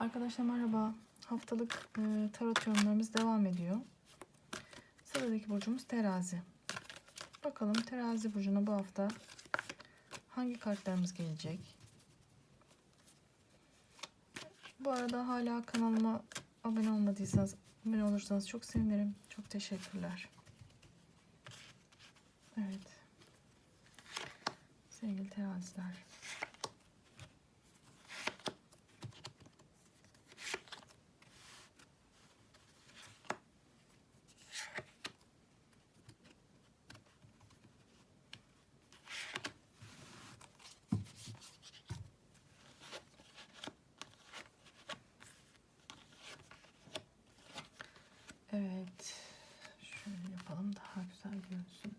Arkadaşlar merhaba. Haftalık e, tarot yorumlarımız devam ediyor. Sıradaki burcumuz terazi. Bakalım terazi burcuna bu hafta hangi kartlarımız gelecek? Bu arada hala kanalıma abone olmadıysanız, abone olursanız çok sevinirim. Çok teşekkürler. Evet. Sevgili teraziler. Evet. Şöyle yapalım daha güzel görünsün.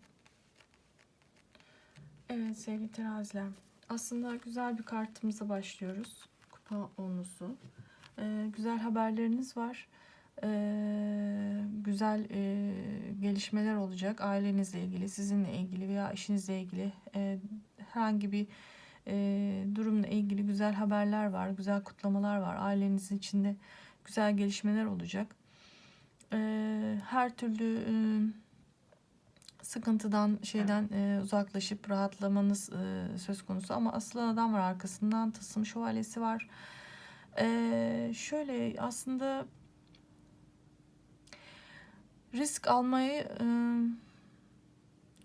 Evet sevgili teraziler. Aslında güzel bir kartımıza başlıyoruz. Kupa onlusu. Ee, güzel haberleriniz var. Ee, güzel e, gelişmeler olacak. Ailenizle ilgili, sizinle ilgili veya işinizle ilgili e, herhangi bir e, durumla ilgili güzel haberler var. Güzel kutlamalar var. Ailenizin içinde güzel gelişmeler olacak e, her türlü e, sıkıntıdan şeyden e, uzaklaşıp rahatlamanız e, söz konusu. Ama asılan adam var arkasından tılsım şövalyesi var. E, şöyle aslında risk almayı e,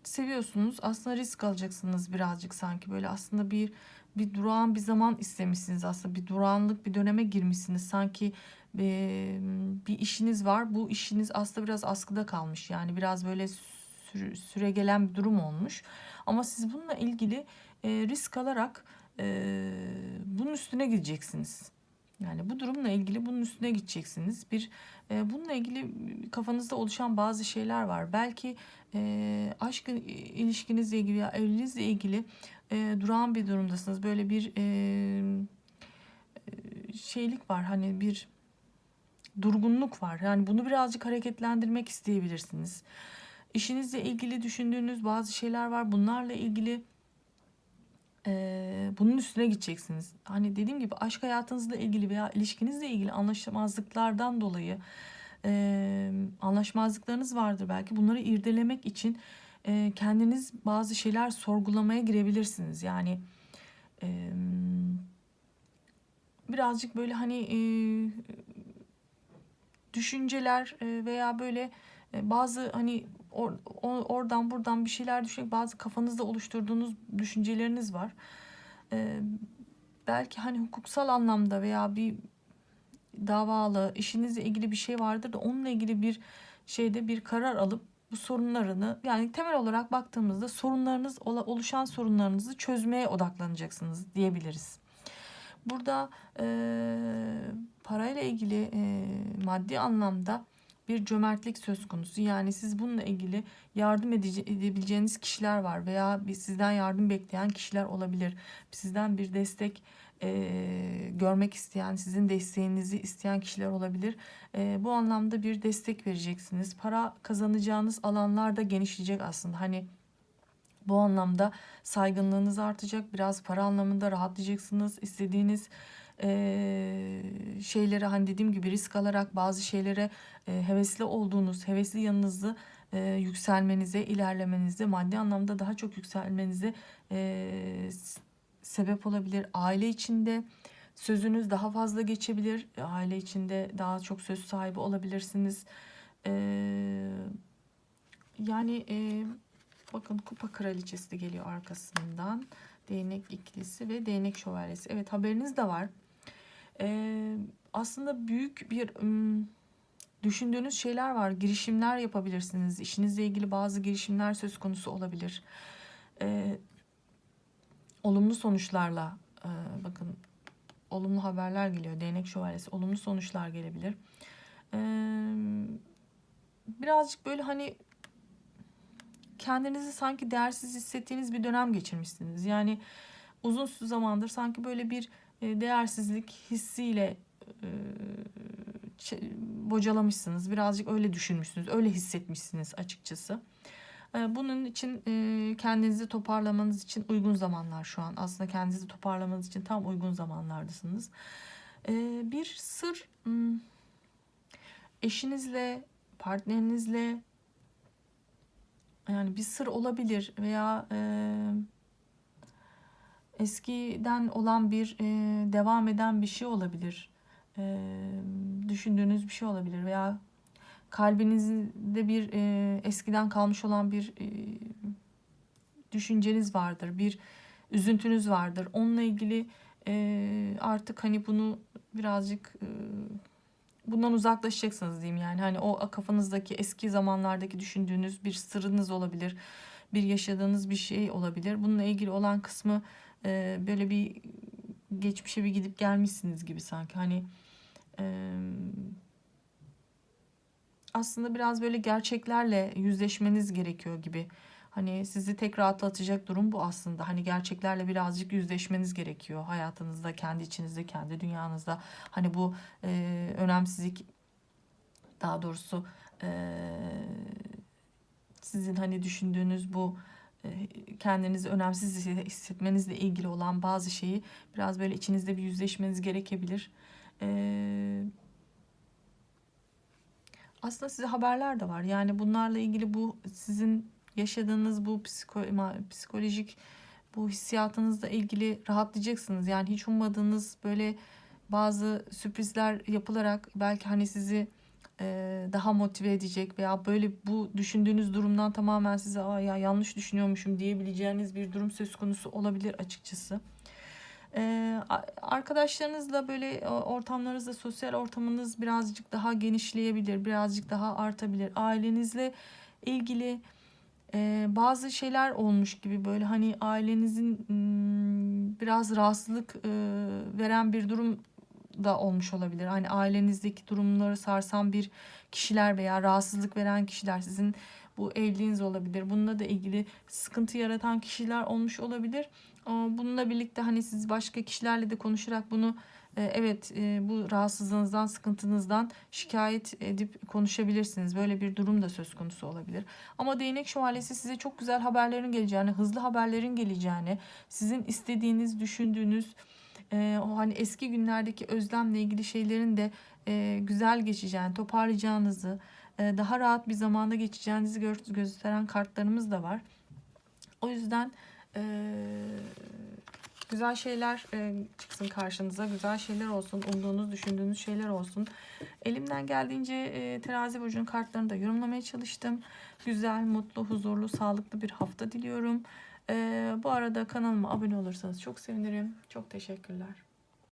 seviyorsunuz. Aslında risk alacaksınız birazcık sanki. Böyle aslında bir bir durağan bir zaman istemişsiniz. Aslında bir durağanlık bir döneme girmişsiniz. Sanki e, bir işiniz var. Bu işiniz aslında biraz askıda kalmış. Yani biraz böyle süre, süre gelen bir durum olmuş ama siz bununla ilgili e, risk alarak e, bunun üstüne gideceksiniz yani bu durumla ilgili bunun üstüne gideceksiniz bir e, bununla ilgili kafanızda oluşan bazı şeyler var belki e, aşk ilişkinizle ilgili ya evliliğinizle ilgili e, durağan bir durumdasınız. Böyle bir e, şeylik var. Hani bir durgunluk var. Yani bunu birazcık hareketlendirmek isteyebilirsiniz. İşinizle ilgili düşündüğünüz bazı şeyler var. Bunlarla ilgili e, bunun üstüne gideceksiniz. Hani dediğim gibi aşk hayatınızla ilgili veya ilişkinizle ilgili anlaşmazlıklardan dolayı e, anlaşmazlıklarınız vardır belki. Bunları irdelemek için e, kendiniz bazı şeyler sorgulamaya girebilirsiniz. Yani e, birazcık böyle hani e, düşünceler e, veya böyle e, bazı hani or, or, oradan buradan bir şeyler düşünerek bazı kafanızda oluşturduğunuz düşünceleriniz var. E, belki hani hukuksal anlamda veya bir davalı işinizle ilgili bir şey vardır da onunla ilgili bir şeyde bir karar alıp bu sorunlarını yani temel olarak baktığımızda sorunlarınız oluşan sorunlarınızı çözmeye odaklanacaksınız diyebiliriz. Burada e, parayla ilgili e, maddi anlamda bir cömertlik söz konusu. Yani siz bununla ilgili yardım edebileceğiniz kişiler var veya sizden yardım bekleyen kişiler olabilir. Sizden bir destek e, görmek isteyen, sizin desteğinizi isteyen kişiler olabilir. E, bu anlamda bir destek vereceksiniz. Para kazanacağınız alanlar da genişleyecek aslında. Hani bu anlamda saygınlığınız artacak. Biraz para anlamında rahatlayacaksınız. İstediğiniz e, şeylere hani dediğim gibi risk alarak bazı şeylere e, hevesli olduğunuz, hevesli yanınızı e, yükselmenize, ilerlemenize, maddi anlamda daha çok yükselmenize e, sebep olabilir. Aile içinde sözünüz daha fazla geçebilir. Aile içinde daha çok söz sahibi olabilirsiniz. Ee, yani e, bakın kupa kraliçesi geliyor arkasından. Değnek ikilisi ve değnek şövalyesi. Evet haberiniz de var. Ee, aslında büyük bir düşündüğünüz şeyler var. Girişimler yapabilirsiniz. İşinizle ilgili bazı girişimler söz konusu olabilir. Ee, olumlu sonuçlarla e, bakın olumlu haberler geliyor. Değnek şövalyesi olumlu sonuçlar gelebilir. E, birazcık böyle hani kendinizi sanki değersiz hissettiğiniz bir dönem geçirmişsiniz. Yani uzun zamandır sanki böyle bir değersizlik hissiyle e, bocalamışsınız. Birazcık öyle düşünmüşsünüz. Öyle hissetmişsiniz açıkçası. Ee, bunun için e, kendinizi toparlamanız için uygun zamanlar şu an. Aslında kendinizi toparlamanız için tam uygun zamanlardasınız. Bir sır hmm, eşinizle, partnerinizle yani bir sır olabilir veya e, eskiden olan bir e, devam eden bir şey olabilir. E, düşündüğünüz bir şey olabilir veya kalbinizde bir e, eskiden kalmış olan bir e, düşünceniz vardır, bir üzüntünüz vardır. Onunla ilgili e, artık hani bunu birazcık e, bundan uzaklaşacaksınız diyeyim yani. Hani o kafanızdaki eski zamanlardaki düşündüğünüz bir sırrınız olabilir, bir yaşadığınız bir şey olabilir. Bununla ilgili olan kısmı e, böyle bir geçmişe bir gidip gelmişsiniz gibi sanki. Hani e, aslında biraz böyle gerçeklerle yüzleşmeniz gerekiyor gibi. Hani sizi tek rahatlatacak durum bu aslında. Hani gerçeklerle birazcık yüzleşmeniz gerekiyor hayatınızda, kendi içinizde, kendi dünyanızda. Hani bu e, önemsizlik daha doğrusu e, sizin hani düşündüğünüz bu kendinizi önemsiz hissetmenizle ilgili olan bazı şeyi biraz böyle içinizde bir yüzleşmeniz gerekebilir. Aslında size haberler de var. Yani bunlarla ilgili bu sizin yaşadığınız bu psiko psikolojik bu hissiyatınızla ilgili rahatlayacaksınız. Yani hiç ummadığınız böyle bazı sürprizler yapılarak belki hani sizi daha motive edecek veya böyle bu düşündüğünüz durumdan tamamen size Aa, ya yanlış düşünüyormuşum diyebileceğiniz bir durum söz konusu olabilir açıkçası. Arkadaşlarınızla böyle ortamlarınızda sosyal ortamınız birazcık daha genişleyebilir, birazcık daha artabilir. Ailenizle ilgili bazı şeyler olmuş gibi böyle hani ailenizin biraz rahatsızlık veren bir durum da olmuş olabilir. Hani ailenizdeki durumları sarsan bir kişiler veya rahatsızlık veren kişiler sizin bu evliliğiniz olabilir. Bununla da ilgili sıkıntı yaratan kişiler olmuş olabilir. Bununla birlikte hani siz başka kişilerle de konuşarak bunu e, evet e, bu rahatsızlığınızdan, sıkıntınızdan şikayet edip konuşabilirsiniz. Böyle bir durum da söz konusu olabilir. Ama değnek şövalyesi size çok güzel haberlerin geleceğini, hızlı haberlerin geleceğini, sizin istediğiniz, düşündüğünüz e, o hani eski günlerdeki özlemle ilgili şeylerin de güzel geçeceğini, toparlayacağınızı, daha rahat bir zamanda geçeceğinizi gösteren kartlarımız da var. O yüzden güzel şeyler çıksın karşınıza. Güzel şeyler olsun. Umduğunuz, düşündüğünüz şeyler olsun. Elimden geldiğince terazi burcunun kartlarını da yorumlamaya çalıştım. Güzel, mutlu, huzurlu, sağlıklı bir hafta diliyorum. Bu arada kanalıma abone olursanız çok sevinirim. Çok teşekkürler.